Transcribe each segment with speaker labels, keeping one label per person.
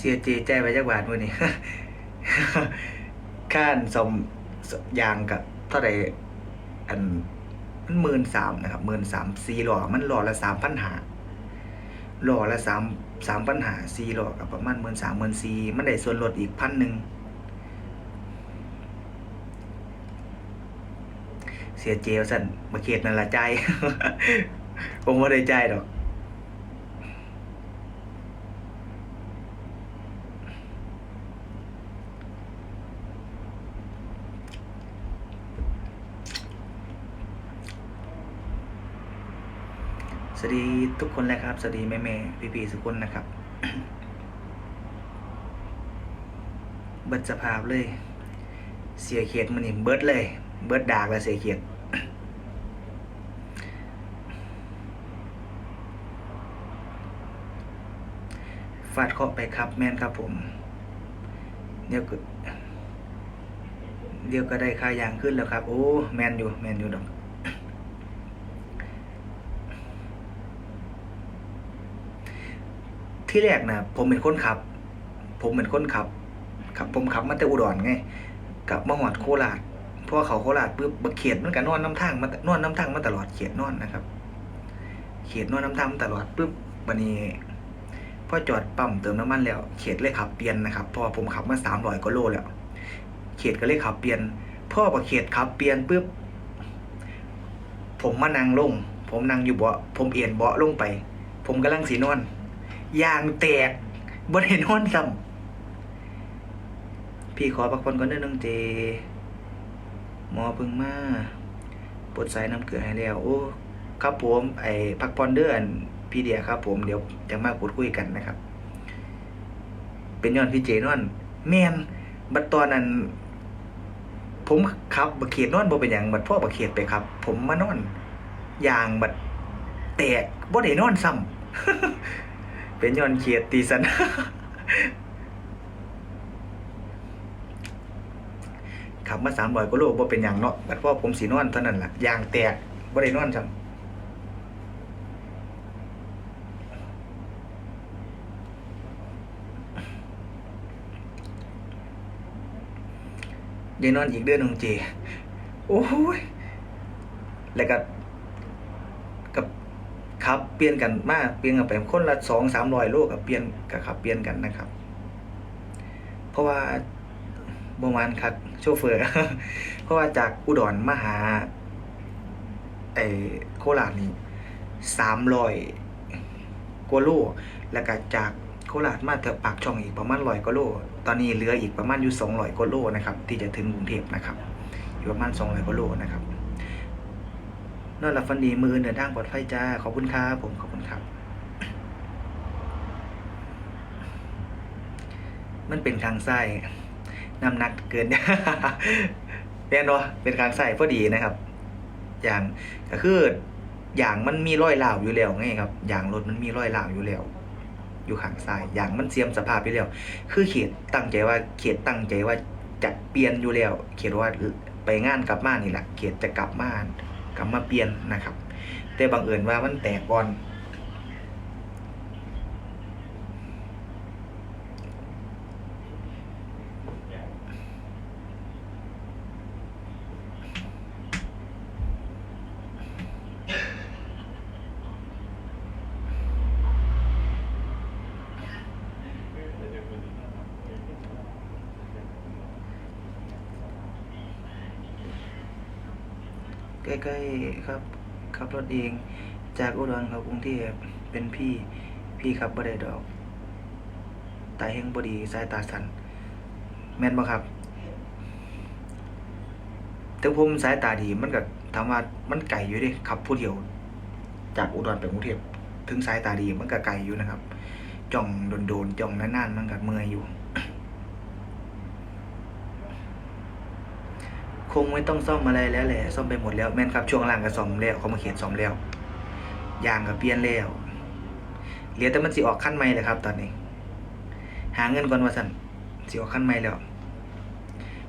Speaker 1: เสียเจใจไปจักบาทมื้อนี้ ค่านสมยางกับเท่าใดอันมันหมื่นสามนะครับหมื่นสามสี่หล่อมันหล่อละสามพันหาหล่อละสามสามพันหาสี่หล่อกับประมาณหมื่นสามหมื่นสี่มันได้ส่วนลดอีกพันหนึ่งเสียเจวสั่นมาเขตนั่นละใจ ผมว่าได้ใจดอก สวัสดีทุกคนเลยครับ สวัสดีแม่แม่พี่พี่ๆทุกคนนะครับ เบิดสภาพเลย เสียเขียดมันนี่เบิดเลย เบิดดากแล้วเสียเขียดฟาดเคาะไปครับแม่นครับผม เดี๋ยวก็เดี๋ยวก็ได้ค่ายางขึ้นแล้วครับ โอ้ แมนอยู่ แมนอยู่ดอก ที่แรกนะผมเป็นคนขับ ผมเป็นคนขับขับ ผมขับมาแต่อุดรไงกับมาหอดโคราชเพราะเขาโคราชปุ๊บบักเขียดมันก็นอนน้ำทางมานอนน้ำทางมาตลอดเขียดนอนนะครับ เขียดนอนน้ำทางมาตลอดปุ๊บวันนี้พอจอดปั๊มเติมน้ำมันแล้ว เขียดเลยขับเปลี่ยนนะครับพราะว่าผมขับมาสามร้อยกว่าโลแล้ว เขียดก็เลยขับเปลี่ยนพ่อบักเขียดขับเปลี่ยนปุ๊บผมมานั่งลง ผมนั่งอยู่เบาะผมเอียนเบาะลงไป ผมกำลังสีนอน ยางแตกบนเห็นห้อนซ้ำพี่ขอพักผ่อนก่อนเด้อน้องเจ หมอพึ่งมาปวดสายน้ำเกลือให้แล้ว โอ้ ครับผมไอ้พักผ่อนเดือนพี่เดียครับ ผมเดี๋ยวจะมาพูดคุยกันนะครับ เป็นย้อนพี่เจนอนแมนบัดตอนนั้น ผมขับบักเขียดนอนบ่เป็นอย่างบัดพ่อบักเขียดไปครับ ผมมานอนยางบัดแตกบ่ได้นอนซ้ำ เป็นย้อนเขียดตีสันขับมาสามร้อยกว่าโลบ่เป็นอย่างเนาะบัดพ่อผมสีนอนเท่านั้นล่ะยางแตกบ่ได้นอนซ้ำยังนอนอีกเดือนหนึงเจโอ้ยแล้วก็กับ ขับเปลี่ยนกันมากเปลี่ยนกันไปคนละสองสามร้อยโลกับเปลี่ยนกับขับเปลี่ยนกันนะครับ เพราะว่าบมานครับโชเฟอร์ เพราะว่าจากอุดรมาหาไอ้โคราชนี่สามร้อยกว่าโลแล้วก็จากโคราชมาเถอะปากช่องอีกประมาณร้อยกว่าโลตอนนี้เหลืออีกประมาณอยู่สองร้อยกว่าโลนะครับ ที่จะถึงกรุงเทพนะครับ อยู่ประมาณสองร้อยกว่าโลนะครับ นอนหลับฝันดีมืออื่นเดินทางปลอดภัยจ้า ขอบคุณครับผมขอบคุณครับ มันเป็นทางไส้น้ำหนักเกินแน่นอนเป็นทางไส้พอดีนะครับ อย่างก็คืออย่างมันมีรอยหลาวอยู่แล้วไงครับ อย่างรถมันมีรอยหลาวอยู่แล้ว อยู่ข้างซ้ายอย่างมันเสียมสภาพไปแล้ว คือเขียดตั้งใจว่าเขียดตั้งใจว่าจะเปลี่ยนอยู่แล้ว เขียดว่าไปงานกลับมานี่แหละเขียดจะกลับมา กลับมาเปลี่ยนนะครับ แต่บังเอิญว่ามันแตกก่อน ใกล้ๆครับ ขับรถเอง จากอุดรครับกรุงเทพเป็นพี่พี่ขับบ่ได้ดอก ตาเฮงบดีสายตาสันแม่นบ่ครับถึงผมสายตาดีมันก็ถามว่ามันไกลอยู่ดิขับผู้เดียว จากอุดรไปกรุงเทพถึงสายตาดีมันก็ไกลอยู่นะครับ จ้องโดนๆจ้องนานๆมันก็เมื่อยอยู่ คงไม่ต้องซ่อมอะไรแล้วแหละซ่อมไปหมดแล้วแม่นครับช่วงล่างก็ซ่อมแล้วเขามาเขียนซ่อมแล้วยางก็เปลี่ยนแล้วเหลือแต่มันสิออกขั้นใหม่เลยครับ ตอนนี้ หาเงินก่อนว่าสั่นสิออกขั้นใหม่แล้ว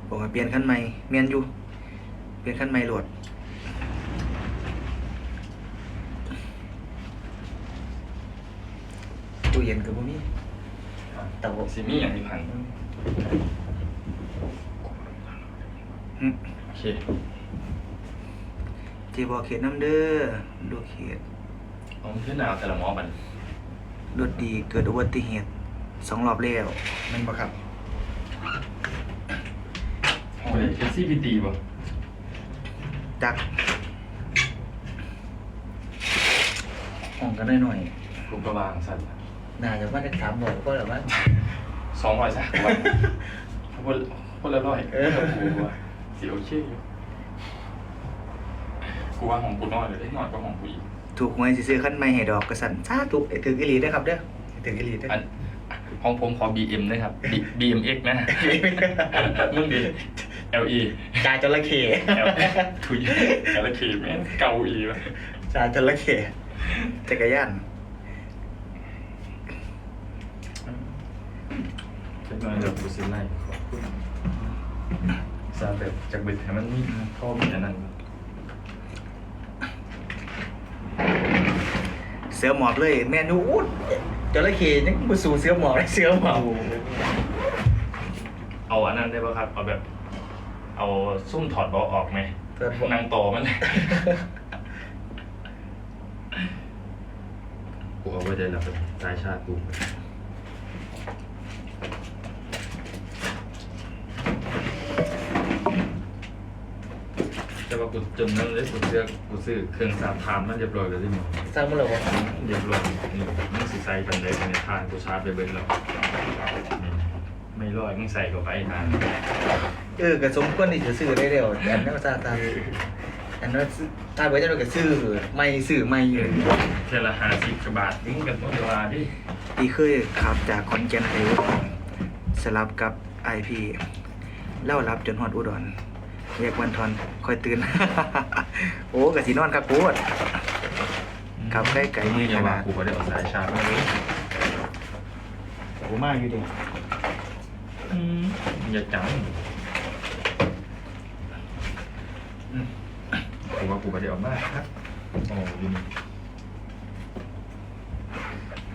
Speaker 1: บอกว่าเปลี่ยนขั้นใหม่เมียนอยู่เปลี่ยนขั้นใหม่โหลดตู้เย็นกับพวกนี้แต่ว่า
Speaker 2: ซิมี่อย่างที่พัน โอเค
Speaker 1: เจบอกเขตน้ำเด้อดูเขต
Speaker 2: เอาขึ้นหนาวแต่ละหมอบัน
Speaker 1: รถดีเกิดอุบัติเหตุสองรอบแล้วแม่นบ่ครับ
Speaker 2: โอ้ยเอซี่พีตีป่ะ
Speaker 1: จักห้องกันได้หน่อย
Speaker 2: กลุ่มกระบางสัตว์
Speaker 1: น่าจะว่าได้สามหน่อยก็แบบว่า
Speaker 2: สองร้อยสักวันคนคนละร้อย
Speaker 1: เออ
Speaker 2: กูว่า สิโอเคอยู่กูว่าของกูน้อยเลยได้น้อยกว่าของกูอีก
Speaker 1: ถูกหวยสิซื้อขั้นไม่ให้ดอกกระสันซาถูกไอ้ถึงอีหลีเด้อครับเด้อไอ้ถึงอีหลีเด้อ
Speaker 2: อันของผมขอ BM นะครับ B- BMX นะมึงดี LE
Speaker 1: จ่ายจระเข้
Speaker 2: L ถุยอะไรขีแม่งเกาอีวะ
Speaker 1: จ่ายจระเข้จักรยาน
Speaker 2: เช็คหน่อยเดี๋ยวกูซื้อไล่ขอบคุณ ซาแบบจากเบ็ดให้มันมีข้อมีอันนั้น
Speaker 1: เสือหมอบเลย แมนูอู้จระเข้ยังบ่สู่เสือหมอบเลยเสือหมอบ
Speaker 2: เอาอันนั้นได้ป่ะครับ เอาแบบ เอาซุ่มถอดเบาะออกไหม
Speaker 1: เสือหมอบ
Speaker 2: นางโตมันกูเอาไว้ได้แล้วแบบสายชาติกู ว่ากูจนนั้นเลยกูเสื้อกูซื้อเครื่องสามทามมันเรียบร้อยแล้วที่มึง
Speaker 1: สร้างมาแล้วบ่
Speaker 2: เรียบร้อยนี่มึงสิใส่กันเลยในทานกูชาร์จไปเบิดแล้วนี่ไม่ร้อยมึงใส่เข้าไปทาน
Speaker 1: เออก็สมควรที่จะซื้อได้แล้วแต่อันนั้นก็ซาตามอันนั้นซื้อถ้าไว้จะก็ซื้อไม่ซื้อไม่อยู่
Speaker 2: เทละห้าสิบกว่าบาททิ้งกันหมดเวลาดิ
Speaker 1: ที่เคยขับจากขอนแก่นไปอุดรสลับกับไอพีเล่ารับจนฮอดอุดร เรียกวันทอนคอยตื่น โอ้กะสินอนครับโคตรครับใกล้ไกล
Speaker 2: มึงอย่าว่า
Speaker 1: ขนาด
Speaker 2: กูก็ได้เอาสายชาร์จมาเลย
Speaker 1: โอ้มากอยู่ดิ
Speaker 2: อืมอย่าจัง
Speaker 1: อืม
Speaker 2: กูว่ากูก็ได้เอามาครับโอ้ยนี่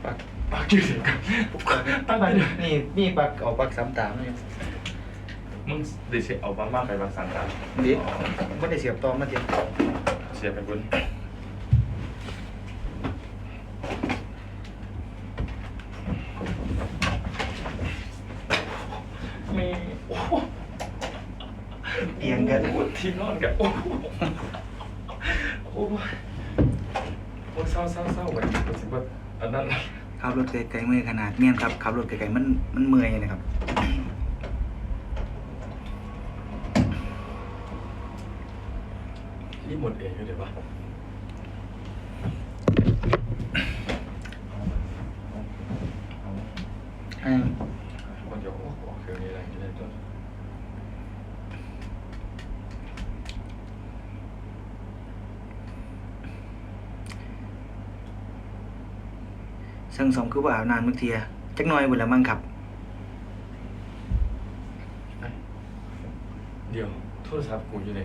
Speaker 2: ปักปักชื่อเสียงกันตั้งแต่เนี่ย
Speaker 1: นี่นี่ปักเอาปักสามตามนี่
Speaker 2: มึงได้เสียเอาบ้างมากไปบางสังกัด
Speaker 1: ดิไม่ได้เสียบต่อมาเดียว
Speaker 2: เสียไปบนมีโอ้โห
Speaker 1: เอียงกัน
Speaker 2: โอ้โหที่นอนกันโอ้โหโอ้โหโอ้เศร้าเศร้าเศร้าวันนี้รู้สึกว่าอันนั้น
Speaker 1: ขับรถไกลๆเมื่อยขนาดเมี่ยนครับขับรถไกลๆมันมันเมื่อยนะครับ
Speaker 2: รีบหมดเองเลยเดี๋ยวป่ะ
Speaker 1: อ่า
Speaker 2: คนจะโอ้โหเครื่องนี้อะไรจะได้ตัว
Speaker 1: ซึ่งสมคือว่าอาบน้ำบางทีอะจักหน่อยบุญละมั้งครับ
Speaker 2: เดี๋ยวโทรศัพท์กูอยู่ไหน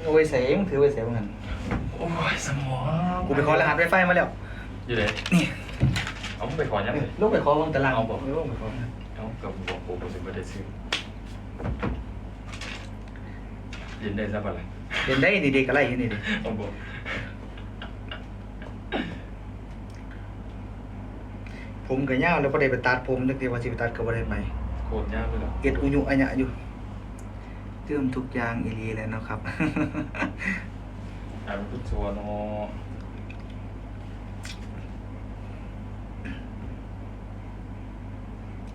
Speaker 1: โอ้ยเสียงถือไว้เสียงเหมือนกัน
Speaker 2: โอ้ยสมอง
Speaker 1: กูไปขอรหัสไวไฟมาแล้ว
Speaker 2: อยู่ไหน
Speaker 1: นี่
Speaker 2: เอามึงไปขอยังไง
Speaker 1: ลูกไปขอวงตาราง
Speaker 2: เอาบอก
Speaker 1: ลูกไปขอ
Speaker 2: เอากับบอกกูกูสิบ่ได้ซื้อยินได้ซะบ่ล่ะ
Speaker 1: เรียนได้นี่เด็กอะไรอยู่นี่ดิ
Speaker 2: เอาบอก
Speaker 1: ผมก็ยาวแล้วบ่ได้ไปตัดผมนึกว่าสิไปตัดก็บ่ได้ไป
Speaker 2: โคตรยากเลยล่ะ
Speaker 1: เอ็ดอุยุอัญญะอยู่ เติมทุกอย่างอีหลีแล้วเนาะครับ
Speaker 2: อ่านพุทธวโน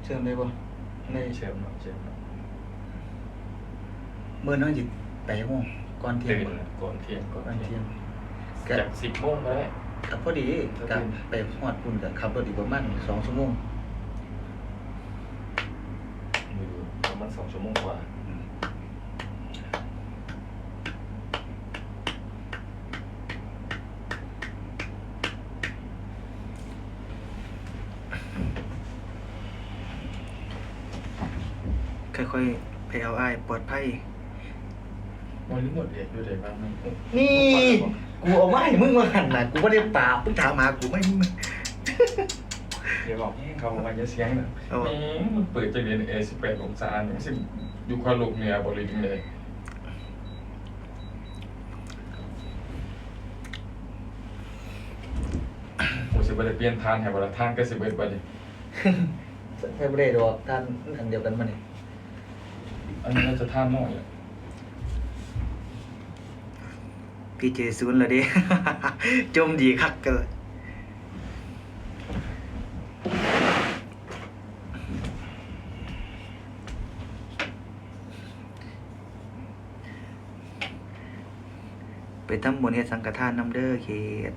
Speaker 1: เชื่อมได้บ่ได้
Speaker 2: เชมเนาะเชมเนาะ
Speaker 1: เมื่อน้อยจิไปโมงก่อนเที่ย
Speaker 2: ตื่
Speaker 1: ง
Speaker 2: น
Speaker 1: บ่
Speaker 2: ก่อนเที่ยงก่อน
Speaker 1: ก่อนเที่
Speaker 2: เที่
Speaker 1: ย
Speaker 2: ย
Speaker 1: ง
Speaker 2: ง
Speaker 1: ก็
Speaker 2: จากสิบโมงก็ได้
Speaker 1: ก็พอดีก็ไปฮอดปุ่นก็ขับรถอีกประมาณ2ชั่วโมง
Speaker 2: มือประมาณสองชั่วโมงกว่า
Speaker 1: ค่อยๆไปเอาอ้ายปลอดภัย
Speaker 2: วันนี้หมดเอกด้วยเลยบ้างไหม
Speaker 1: นี่ กูเอามาให้มึงมาหันน่ะกูไม่ได้เปล่ามึงถามหากูไม่มึง
Speaker 2: อย่าบอกแห้งเขาบอกว่าอย่าเสียงนะ
Speaker 1: เอา
Speaker 2: แหมมันเปิดจากเรียนเอสิบแปดองศาเนี่ยสิอยู่ความลูกเหนือบริเวณเลยโอ้สิบได้เปลี่ยนทานให้บรทานก็สิบเอ็ดบัดนี้
Speaker 1: ไม่ได้ดอกท่านอันเดียวกันมาเนี่ย
Speaker 2: อันนี้น่าจะท่านน้อยอะ
Speaker 1: พี่เจศูนย์เลยดิจมดีคักกันไปทำบุญเฮ็ดสังฆทานน้ำเด้อเขต